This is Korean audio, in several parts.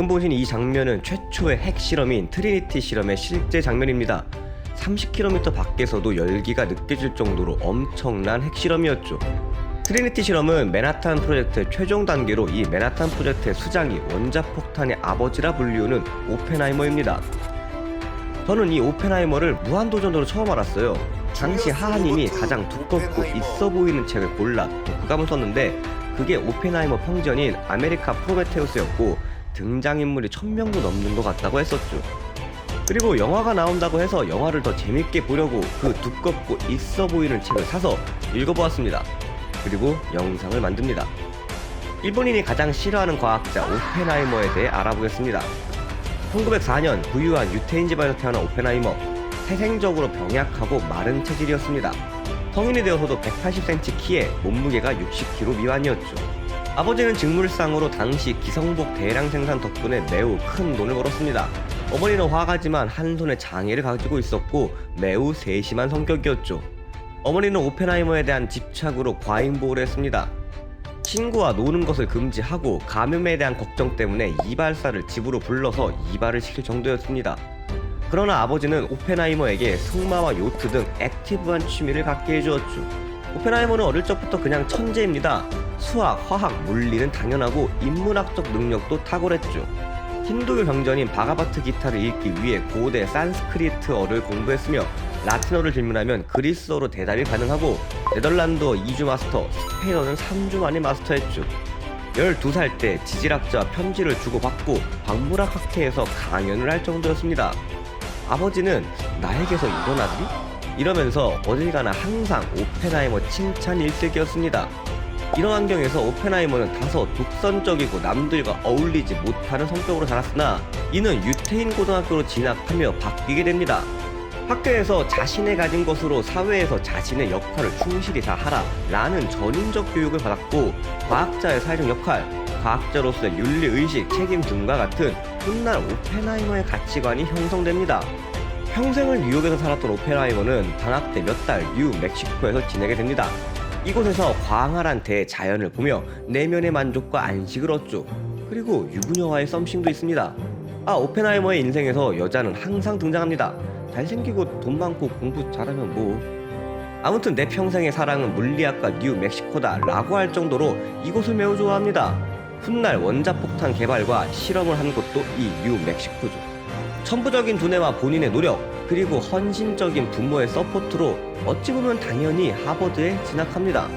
방금 보신 이 장면은 최초의 핵 실험인 트리니티 실험의 실제 장면입니다. 30km 밖에서도 열기가 느껴질 정도로 엄청난 핵 실험이었죠. 트리니티 실험은 맨하탄 프로젝트의 최종 단계로 이 맨하탄 프로젝트의 수장이 원자폭탄의 아버지라 불리우는 오펜하이머입니다. 저는 이 오펜하이머를 무한도전으로 처음 알았어요. 당시 하하님이 가장 두껍고 있어 보이는 책을 골라 독감을 썼는데 그게 오펜하이머 평전인 아메리카 프로메테우스였고 등장인물이 천명도 넘는 것 같다고 했었죠. 그리고 영화가 나온다고 해서 영화를 더 재밌게 보려고 그 두껍고 있어 보이는 책을 사서 읽어보았습니다. 그리고 영상을 만듭니다. 일본인이 가장 싫어하는 과학자 오펜하이머에 대해 알아보겠습니다. 1904년 부유한 유태인 집안에서 태어난 오펜하이머 태생적으로 병약하고 마른 체질이었습니다. 성인이 되어서도 180cm 키에 몸무게가 60kg 미만이었죠. 아버지는 직물상으로 당시 기성복 대량 생산 덕분에 매우 큰 돈을 벌었습니다. 어머니는 화가지만 한 손에 장애를 가지고 있었고 매우 세심한 성격이었죠. 어머니는 오펜하이머에 대한 집착으로 과잉 보호를 했습니다. 친구와 노는 것을 금지하고 감염에 대한 걱정 때문에 이발사를 집으로 불러서 이발을 시킬 정도였습니다. 그러나 아버지는 오펜하이머에게 승마와 요트 등 액티브한 취미를 갖게 해주었죠. 오펜하이머는 어릴 적부터 그냥 천재입니다. 수학, 화학, 물리는 당연하고 인문학적 능력도 탁월했죠. 힌두교 경전인 바가바트 기타를 읽기 위해 고대 산스크리트어를 공부했으며 라틴어를 질문하면 그리스어로 대답이 가능하고 네덜란드어 2주 마스터, 스페인어는 3주 만에 마스터했죠. 12살 때 지질학자와 편지를 주고받고 박물학 학회에서 강연을 할 정도였습니다. 아버지는 나에게서 이런 아들이? 이러면서 어딜 가나 항상 오펜하이머 칭찬 일색이었습니다. 이런 환경에서 오펜하이머는 다소 독선적이고 남들과 어울리지 못하는 성격으로 자랐으나 이는 유태인 고등학교로 진학하며 바뀌게 됩니다. 학교에서 자신의 가진 것으로 사회에서 자신의 역할을 충실히 다 하라 라는 전인적 교육을 받았고 과학자의 사회적 역할, 과학자로서의 윤리의식, 책임 등과 같은 훗날 오펜하이머의 가치관이 형성됩니다. 평생을 뉴욕에서 살았던 오펜하이머는 방학 때 몇 달 뉴멕시코에서 지내게 됩니다. 이곳에서 광활한 대자연을 보며 내면의 만족과 안식을 얻죠. 그리고 유부녀와의 썸씽도 있습니다. 아, 오펜하이머의 인생에서 여자는 항상 등장합니다. 잘생기고 돈 많고 공부 잘하면 뭐. 아무튼 내 평생의 사랑은 물리학과 뉴멕시코다 라고 할 정도로 이곳을 매우 좋아합니다. 훗날 원자폭탄 개발과 실험을 한 곳도 이 뉴멕시코죠. 천부적인 두뇌와 본인의 노력, 그리고 헌신적인 부모의 서포트로 어찌 보면 당연히 하버드에 진학합니다.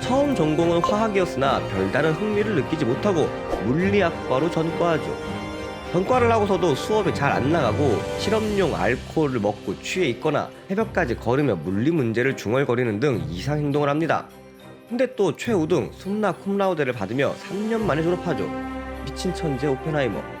처음 전공은 화학이었으나 별다른 흥미를 느끼지 못하고 물리학과로 전과하죠. 전과를 하고서도 수업이 잘안 나가고 실험용 알코올을 먹고 취해 있거나 새벽까지 걸으며 물리 문제를 중얼거리는 등 이상 행동을 합니다. 근데 또 최우등 숨나 쿰라우드를 받으며 3년 만에 졸업하죠. 미친 천재 오펜하이머.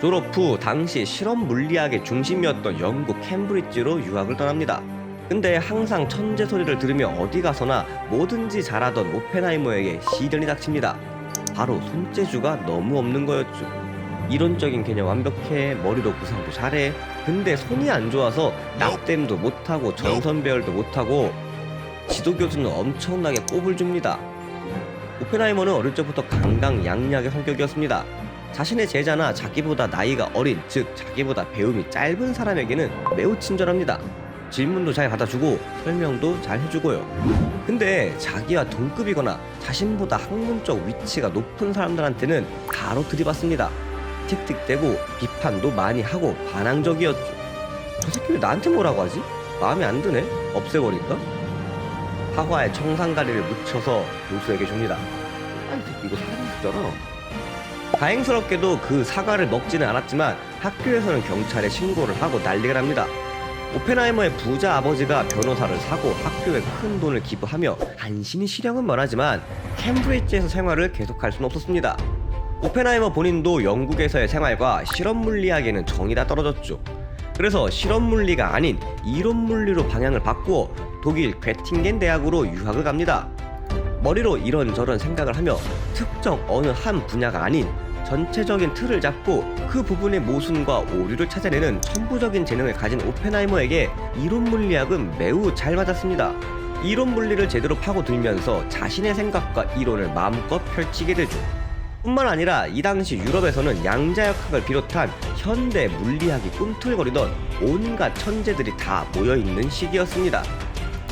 졸업 후 당시 실험 물리학의 중심이었던 영국 캠브리지로 유학을 떠납니다. 근데 항상 천재 소리를 들으며 어디 가서나 뭐든지 잘하던 오펜하이머에게 시련이 닥칩니다. 바로 손재주가 너무 없는 거였죠. 이론적인 개념 완벽해, 머리도 구상도 잘해. 근데 손이 안 좋아서 낙댐도 못하고 전선 배열도 못하고 지도 교수는 엄청나게 꼽을 줍니다. 오펜하이머는 어릴 적부터 강강약약의 성격이었습니다. 자신의 제자나 자기보다 나이가 어린, 즉 자기보다 배움이 짧은 사람에게는 매우 친절합니다. 질문도 잘 받아주고 설명도 잘 해주고요. 근데 자기와 동급이거나 자신보다 학문적 위치가 높은 사람들한테는 가로 들이받습니다. 틱틱대고 비판도 많이 하고 반항적이었죠. 저 새끼 왜 나한테 뭐라고 하지? 마음에 안 드네? 없애버릴까? 사과에 청산가리를 묻혀서 교수에게 줍니다. 아니 이거 사람 죽잖아. 다행스럽게도 그 사과를 먹지는 않았지만 학교에서는 경찰에 신고를 하고 난리가 납니다. 오펜하이머의 부자 아버지가 변호사를 사고 학교에 큰 돈을 기부하며 간신히 실형은 면하지만 캠브리지에서 생활을 계속할 수는 없었습니다. 오펜하이머 본인도 영국에서의 생활과 실험 물리학에는 정이 다 떨어졌죠. 그래서 실험 물리가 아닌 이론 물리로 방향을 바꾸어 독일 괴팅겐 대학으로 유학을 갑니다. 머리로 이런저런 생각을 하며 특정 어느 한 분야가 아닌 전체적인 틀을 잡고 그 부분의 모순과 오류를 찾아내는 천부적인 재능을 가진 오펜하이머에게 이론 물리학은 매우 잘 맞았습니다. 이론 물리를 제대로 파고들면서 자신의 생각과 이론을 마음껏 펼치게 되죠. 뿐만 아니라 이 당시 유럽에서는 양자역학을 비롯한 현대 물리학이 꿈틀거리던 온갖 천재들이 다 모여있는 시기였습니다.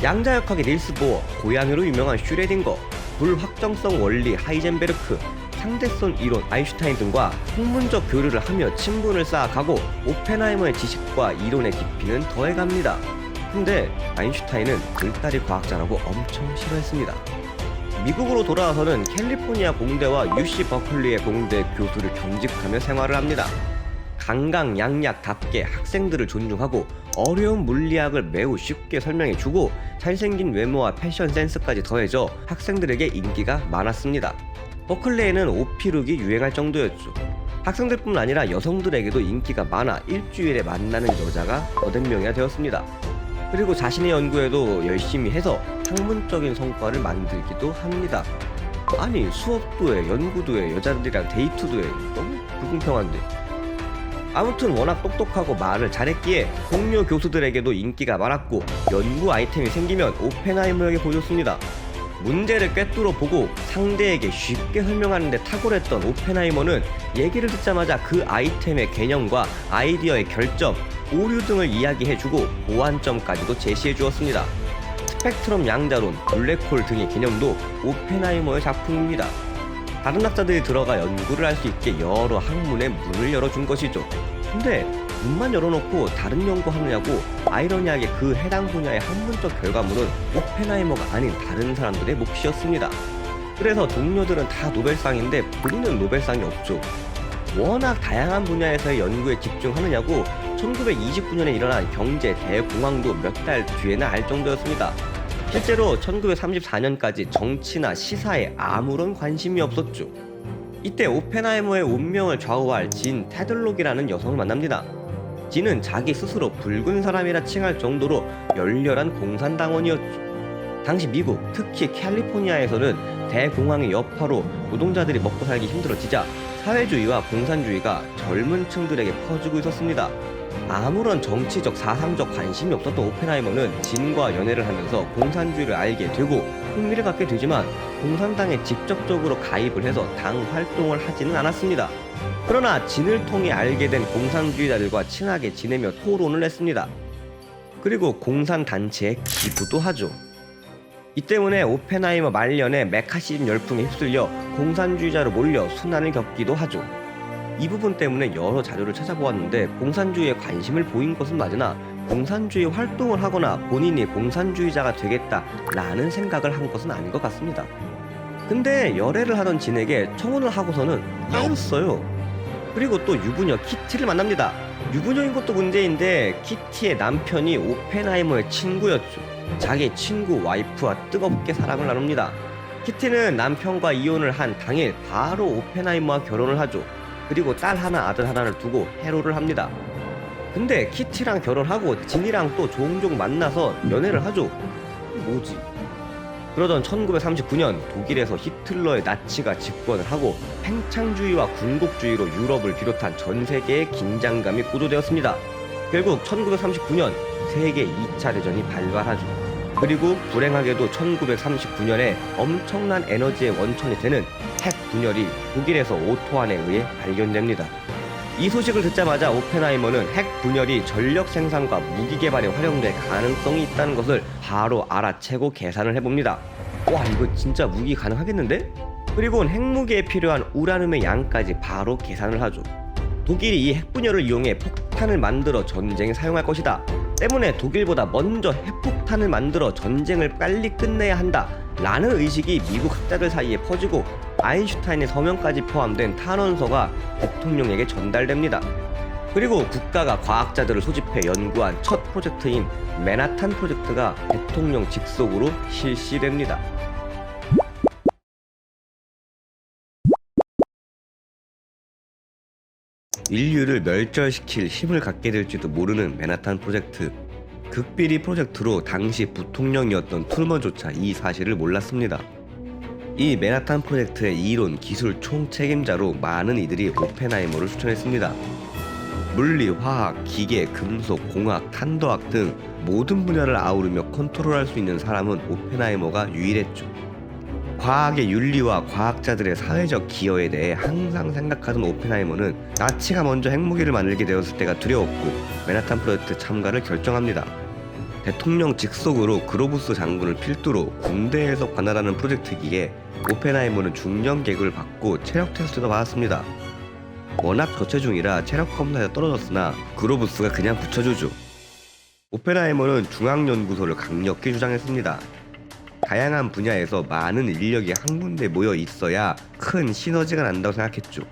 양자역학의 닐스 보어, 고양이로 유명한 슈레딩거, 불확정성 원리 하이젠베르크, 상대성 이론 아인슈타인 등과 학문적 교류를 하며 친분을 쌓아가고 오펜하이머의 지식과 이론의 깊이는 더해갑니다. 근데 아인슈타인은 글다리 과학자라고 엄청 싫어했습니다. 미국으로 돌아와서는 캘리포니아 공대와 UC 버클리의 공대 교수를 겸직하며 생활을 합니다. 강강약약답게 학생들을 존중하고 어려운 물리학을 매우 쉽게 설명해주고 잘생긴 외모와 패션 센스까지 더해져 학생들에게 인기가 많았습니다. 버클리에는 오피룩이 유행할 정도였죠. 학생들뿐 아니라 여성들에게도 인기가 많아 일주일에 만나는 여자가 8명이나 되었습니다. 그리고 자신의 연구에도 열심히 해서 학문적인 성과를 만들기도 합니다. 아니 수업도 해, 연구도 해, 여자들이랑 데이트도 해. 너무 불공평한데. 아무튼 워낙 똑똑하고 말을 잘했기에 동료 교수들에게도 인기가 많았고 연구 아이템이 생기면 오펜하이머에게 보여줬습니다. 문제를 꿰뚫어 보고 상대에게 쉽게 설명하는데 탁월했던 오펜하이머는 얘기를 듣자마자 그 아이템의 개념과 아이디어의 결점, 오류 등을 이야기해주고 보완점까지도 제시해 주었습니다. 스펙트럼 양자론, 블랙홀 등의 개념도 오펜하이머의 작품입니다. 다른 학자들이 들어가 연구를 할 수 있게 여러 학문의 문을 열어준 것이죠. 근데 문만 열어놓고 다른 연구하느냐고 아이러니하게 그 해당 분야의 학문적 결과물은 오펜하이머가 아닌 다른 사람들의 몫이었습니다. 그래서 동료들은 다 노벨상인데 본인은 노벨상이 없죠. 워낙 다양한 분야에서의 연구에 집중하느냐고 1929년에 일어난 경제 대공황도 몇 달 뒤에는 알 정도였습니다. 실제로 1934년까지 정치나 시사에 아무런 관심이 없었죠. 이때 오펜하이머의 운명을 좌우할 진 테들록이라는 여성을 만납니다. 진은 자기 스스로 붉은 사람이라 칭할 정도로 열렬한 공산당원이었죠. 당시 미국, 특히 캘리포니아에서는 대공황의 여파로 노동자들이 먹고 살기 힘들어지자 사회주의와 공산주의가 젊은 층들에게 퍼지고 있었습니다. 아무런 정치적 사상적 관심이 없었던 오펜하이머는 진과 연애를 하면서 공산주의를 알게 되고 흥미를 갖게 되지만 공산당에 직접적으로 가입을 해서 당 활동을 하지는 않았습니다. 그러나 진을 통해 알게 된 공산주의자들과 친하게 지내며 토론을 했습니다. 그리고 공산단체에 기부도 하죠. 이 때문에 오펜하이머 말년에 메카시즘 열풍에 휩쓸려 공산주의자로 몰려 순환을 겪기도 하죠. 이 부분 때문에 여러 자료를 찾아보았는데 공산주의에 관심을 보인 것은 맞으나 공산주의 활동을 하거나 본인이 공산주의자가 되겠다라는 생각을 한 것은 아닌 것 같습니다. 근데 열애를 하던 진에게 청혼을 하고서는 깨었어요. 그리고 또 유부녀 키티를 만납니다. 유부녀인 것도 문제인데 키티의 남편이 오펜하이머의 친구였죠. 자기 친구 와이프와 뜨겁게 사랑을 나눕니다. 키티는 남편과 이혼을 한 당일 바로 오펜하이머와 결혼을 하죠. 그리고 딸 하나 아들 하나를 두고 해로를 합니다. 근데 키티랑 결혼하고 진이랑 또 종종 만나서 연애를 하죠. 뭐지? 그러던 1939년 독일에서 히틀러의 나치가 집권을 하고 팽창주의와 군국주의로 유럽을 비롯한 전 세계의 긴장감이 고조되었습니다. 결국 1939년 세계 2차 대전이 발발하죠. 그리고 불행하게도 1939년에 엄청난 에너지의 원천이 되는 핵 분열이 독일에서 오토안에 의해 발견됩니다. 이 소식을 듣자마자 오펜하이머는 핵 분열이 전력 생산과 무기 개발에 활용될 가능성이 있다는 것을 바로 알아채고 계산을 해봅니다. 와 이거 진짜 무기 가능하겠는데? 그리고는 핵무기에 필요한 우라늄의 양까지 바로 계산을 하죠. 독일이 이 핵분열을 이용해 폭탄을 만들어 전쟁에 사용할 것이다. 때문에 독일보다 먼저 핵폭탄을 만들어 전쟁을 빨리 끝내야 한다. 라는 의식이 미국 학자들 사이에 퍼지고 아인슈타인의 서명까지 포함된 탄원서가 대통령에게 전달됩니다. 그리고 국가가 과학자들을 소집해 연구한 첫 프로젝트인 맨하탄 프로젝트가 대통령 직속으로 실시됩니다. 인류를 멸절시킬 힘을 갖게 될지도 모르는 맨하탄 프로젝트. 극비리 프로젝트로 당시 부통령이었던 툴머조차 이 사실을 몰랐습니다. 이 맨하탄 프로젝트의 이론, 기술 총 책임자로 많은 이들이 오펜하이머를 추천했습니다. 물리, 화학, 기계, 금속, 공학, 탄도학 등 모든 분야를 아우르며 컨트롤할 수 있는 사람은 오펜하이머가 유일했죠. 과학의 윤리와 과학자들의 사회적 기여에 대해 항상 생각하던 오펜하이머는 나치가 먼저 핵무기를 만들게 되었을 때가 두려웠고 맨하탄 프로젝트 참가를 결정합니다. 대통령 직속으로 그로부스 장군을 필두로 군대에서 관할하는 프로젝트기에 오펜하이머는 중령 계급을 받고 체력 테스트도 받았습니다. 워낙 저체중이라 체력 검사에서 떨어졌으나 그로부스가 그냥 붙여주죠. 오펜하이머는 중앙연구소를 강력히 주장했습니다. 다양한 분야에서 많은 인력이 한 군데 모여 있어야 큰 시너지가 난다고 생각했죠.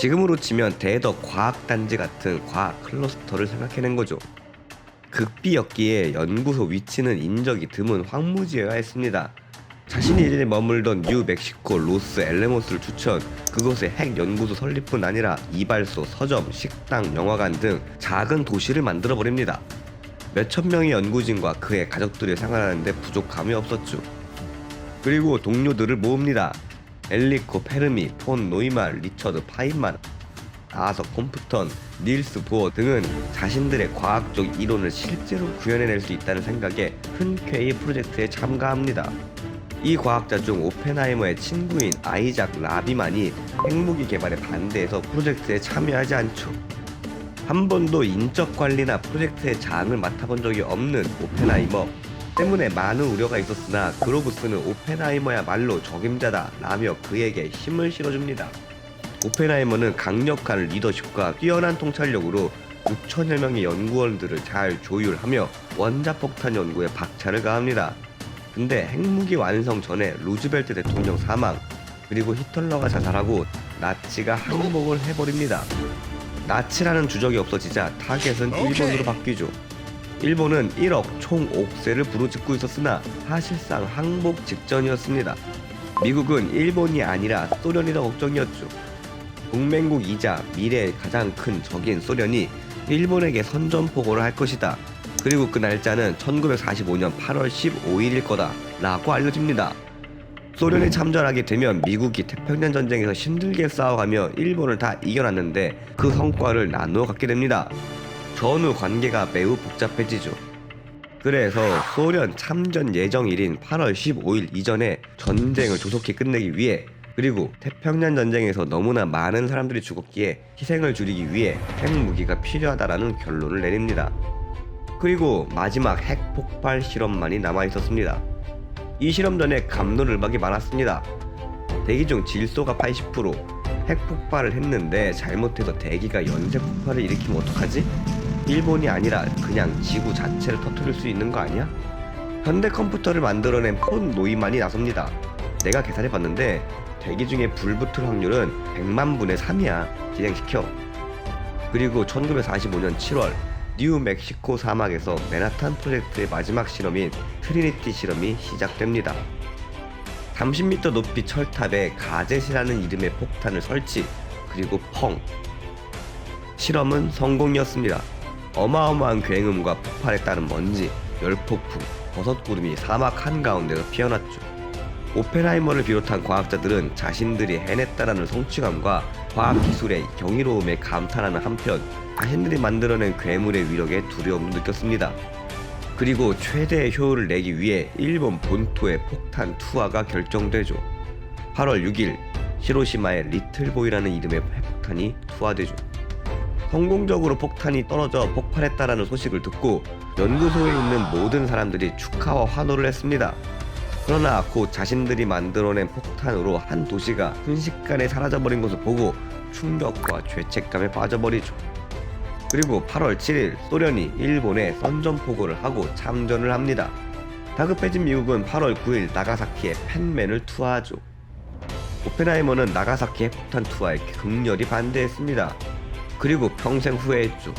지금으로 치면 대덕 과학단지 같은 과학 클러스터를 생각해낸 거죠. 극비였기에 연구소 위치는 인적이 드문 황무지여야 했습니다. 자신이 이전에 머물던 뉴멕시코 로스 엘레모스를 추천 그곳에 핵 연구소 설립뿐 아니라 이발소, 서점, 식당, 영화관 등 작은 도시를 만들어 버립니다. 몇천 명의 연구진과 그의 가족들이 생활하는데 부족함이 없었죠. 그리고 동료들을 모읍니다. 엘리코 페르미, 폰 노이말, 리처드 파인만, 아서 콤프턴, 닐스 보어 등은 자신들의 과학적 이론을 실제로 구현해낼 수 있다는 생각에 흔쾌히 프로젝트에 참가합니다. 이 과학자 중 오펜하이머의 친구인 아이작 라비만이 핵무기 개발에 반대해서 프로젝트에 참여하지 않죠. 한 번도 인적 관리나 프로젝트의 장을 맡아본 적이 없는 오펜하이머 때문에 많은 우려가 있었으나 그로브스는 오펜하이머야말로 적임자다 라며 그에게 힘을 실어줍니다. 오펜하이머는 강력한 리더십과 뛰어난 통찰력으로 6천여 명의 연구원들을 잘 조율하며 원자폭탄 연구에 박차를 가합니다. 근데 핵무기 완성 전에 루즈벨트 대통령 사망 그리고 히틀러가 자살하고 나치가 항복을 해버립니다. 나치라는 주적이 없어지자 타겟은 일본으로 바뀌죠. 일본은 1억 총 옥세를 부르짖고 있었으나 사실상 항복 직전이었습니다. 미국은 일본이 아니라 소련이 더 걱정이었죠. 동맹국이자 미래의 가장 큰 적인 소련이 일본에게 선전포고를 할 것이다. 그리고 그 날짜는 1945년 8월 15일일 거다. 라고 알려집니다. 소련이 참전하게 되면 미국이 태평양 전쟁에서 힘들게 싸워가며 일본을 다 이겨놨는데 그 성과를 나누어 갖게 됩니다. 전후 관계가 매우 복잡해지죠. 그래서 소련 참전 예정일인 8월 15일 이전에 전쟁을 조속히 끝내기 위해 그리고 태평양 전쟁에서 너무나 많은 사람들이 죽었기에 희생을 줄이기 위해 핵무기가 필요하다라는 결론을 내립니다. 그리고 마지막 핵 폭발 실험만이 남아 있었습니다. 이 실험 전에 감론을박이 많았습니다. 대기 중 질소가 80%, 핵 폭발을 했는데 잘못해서 대기가 연쇄 폭발을 일으키면 어떡하지? 일본이 아니라 그냥 지구 자체를 터뜨릴 수 있는 거 아니야? 현대 컴퓨터를 만들어낸 폰 노이만이 나섭니다. 내가 계산해봤는데 대기 중에 불 붙을 확률은 100만 분의 3이야. 진행시켜. 그리고 1945년 7월 뉴멕시코 사막에서 맨하탄 프로젝트의 마지막 실험인 트리니티 실험이 시작됩니다. 30m 높이 철탑에 가젯이라는 이름의 폭탄을 설치 그리고 펑 실험은 성공이었습니다. 어마어마한 굉음과 폭발에 따른 먼지, 열폭풍, 버섯구름이 사막 한가운데서 피어났죠. 오펜하이머를 비롯한 과학자들은 자신들이 해냈다라는 성취감과 과학기술의 경이로움에 감탄하는 한편 자신들이 만들어낸 괴물의 위력에 두려움을 느꼈습니다. 그리고 최대의 효율을 내기 위해 일본 본토의 폭탄 투하가 결정되죠. 8월 6일 히로시마의 리틀보이라는 이름의 핵폭탄이 투하되죠. 성공적으로 폭탄이 떨어져 폭발했다라는 소식을 듣고 연구소에 있는 모든 사람들이 축하와 환호를 했습니다. 그러나 곧 자신들이 만들어낸 폭탄으로 한 도시가 순식간에 사라져버린 것을 보고 충격과 죄책감에 빠져버리죠. 그리고 8월 7일 소련이 일본에 선전포고를 하고 참전을 합니다. 다급해진 미국은 8월 9일 나가사키에 펜맨을 투하하죠. 오펜하이머는 나가사키 핵폭탄 투하에 극렬히 반대했습니다. 그리고 평생 후회했죠.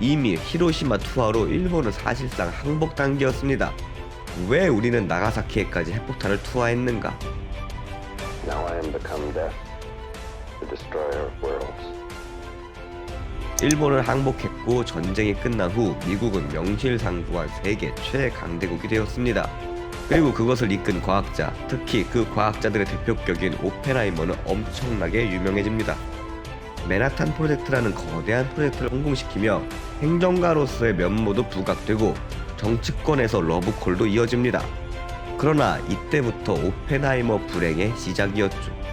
이미 히로시마 투하로 일본은 사실상 항복 단계였습니다. 왜 우리는 나가사키에까지 핵폭탄을 투하했는가? Now I am become death, the destroyer of worlds. 일본은 항복했고 전쟁이 끝난 후 미국은 명실상부한 세계 최강대국이 되었습니다. 그리고 그것을 이끈 과학자, 특히 그 과학자들의 대표격인 오펜하이머는 엄청나게 유명해집니다. 맨하탄 프로젝트라는 거대한 프로젝트를 성공시키며 행정가로서의 면모도 부각되고 정치권에서 러브콜도 이어집니다. 그러나 이때부터 오펜하이머 불행의 시작이었죠.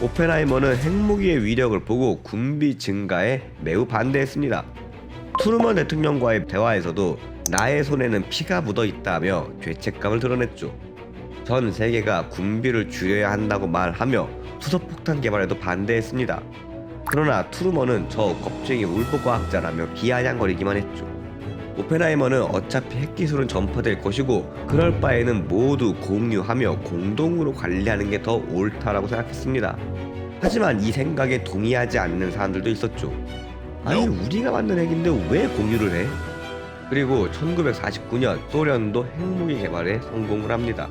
오펜하이머는 핵무기의 위력을 보고 군비 증가에 매우 반대했습니다. 투르먼 대통령과의 대화에서도 나의 손에는 피가 묻어 있다며 죄책감을 드러냈죠. 전 세계가 군비를 줄여야 한다고 말하며 수소폭탄 개발에도 반대했습니다. 그러나 투르먼은 저 겁쟁이 울보과학자라며 비아냥거리기만 했죠. 오펜하이머는 어차피 핵기술은 전파될 것이고 그럴 바에는 모두 공유하며 공동으로 관리하는 게 더 옳다라고 생각했습니다. 하지만 이 생각에 동의하지 않는 사람들도 있었죠. 아니 우리가 만든 핵인데 왜 공유를 해? 그리고 1949년 소련도 핵무기 개발에 성공을 합니다.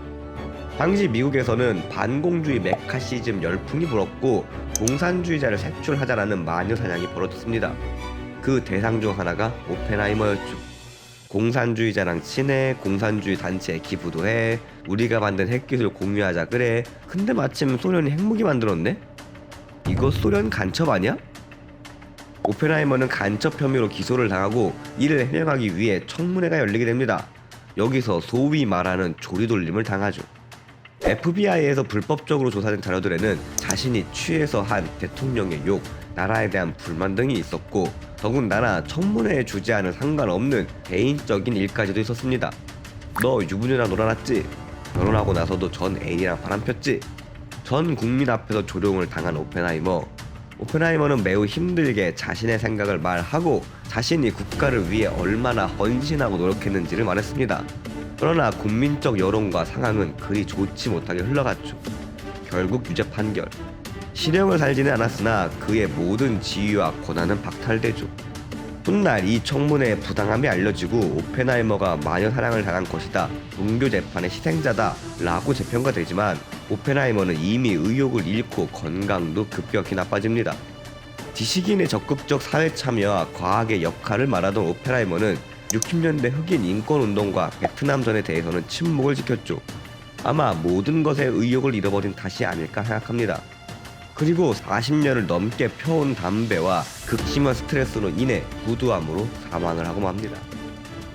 당시 미국에서는 반공주의 메카시즘 열풍이 불었고 공산주의자를 색출하자라는 마녀 사냥이 벌어졌습니다. 그 대상 중 하나가 오펜하이머였죠. 공산주의자랑 친해, 공산주의 단체에 기부도 해, 우리가 만든 핵기술 공유하자 그래. 근데 마침 소련이 핵무기 만들었네? 이거 소련 간첩 아니야? 오펜하이머는 간첩 혐의로 기소를 당하고 이를 해명하기 위해 청문회가 열리게 됩니다. 여기서 소위 말하는 조리돌림을 당하죠. FBI에서 불법적으로 조사된 자료들에는 자신이 취해서 한 대통령의 욕, 나라에 대한 불만 등이 있었고 더군다나 청문회에 주재하는 상관없는 개인적인 일까지도 있었습니다. 너 유부녀랑 놀아놨지? 결혼하고 나서도 전 애인이랑 바람 폈지? 전 국민 앞에서 조롱을 당한 오펜하이머. 오펜하이머는 매우 힘들게 자신의 생각을 말하고 자신이 국가를 위해 얼마나 헌신하고 노력했는지를 말했습니다. 그러나 국민적 여론과 상황은 그리 좋지 못하게 흘러갔죠. 결국 유죄 판결. 실형을 살지는 않았으나 그의 모든 지위와 권한은 박탈되죠. 훗날 이 청문회의 부당함이 알려지고 오펜하이머가 마녀 사랑을 당한 것이다. 종교 재판의 희생자다. 라고 재평가 되지만 오펜하이머는 이미 의욕을 잃고 건강도 급격히 나빠집니다. 지식인의 적극적 사회 참여와 과학의 역할을 말하던 오펜하이머는 60년대 흑인 인권 운동과 베트남전에 대해서는 침묵을 지켰죠. 아마 모든 것에 의욕을 잃어버린 탓이 아닐까 생각합니다. 그리고 40년을 넘게 펴온 담배와 극심한 스트레스로 인해 부두암으로 사망을 하고 맙니다.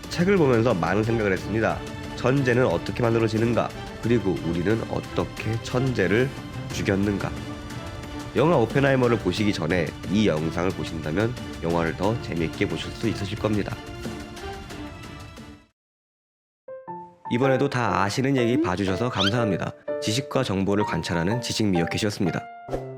책을 보면서 많은 생각을 했습니다. 천재는 어떻게 만들어지는가? 그리고 우리는 어떻게 천재를 죽였는가? 영화 오펜하이머를 보시기 전에 이 영상을 보신다면 영화를 더 재미있게 보실 수 있으실 겁니다. 이번에도 다 아시는 얘기 봐주셔서 감사합니다. 지식과 정보를 관찰하는 지식 미어캣이었습니다.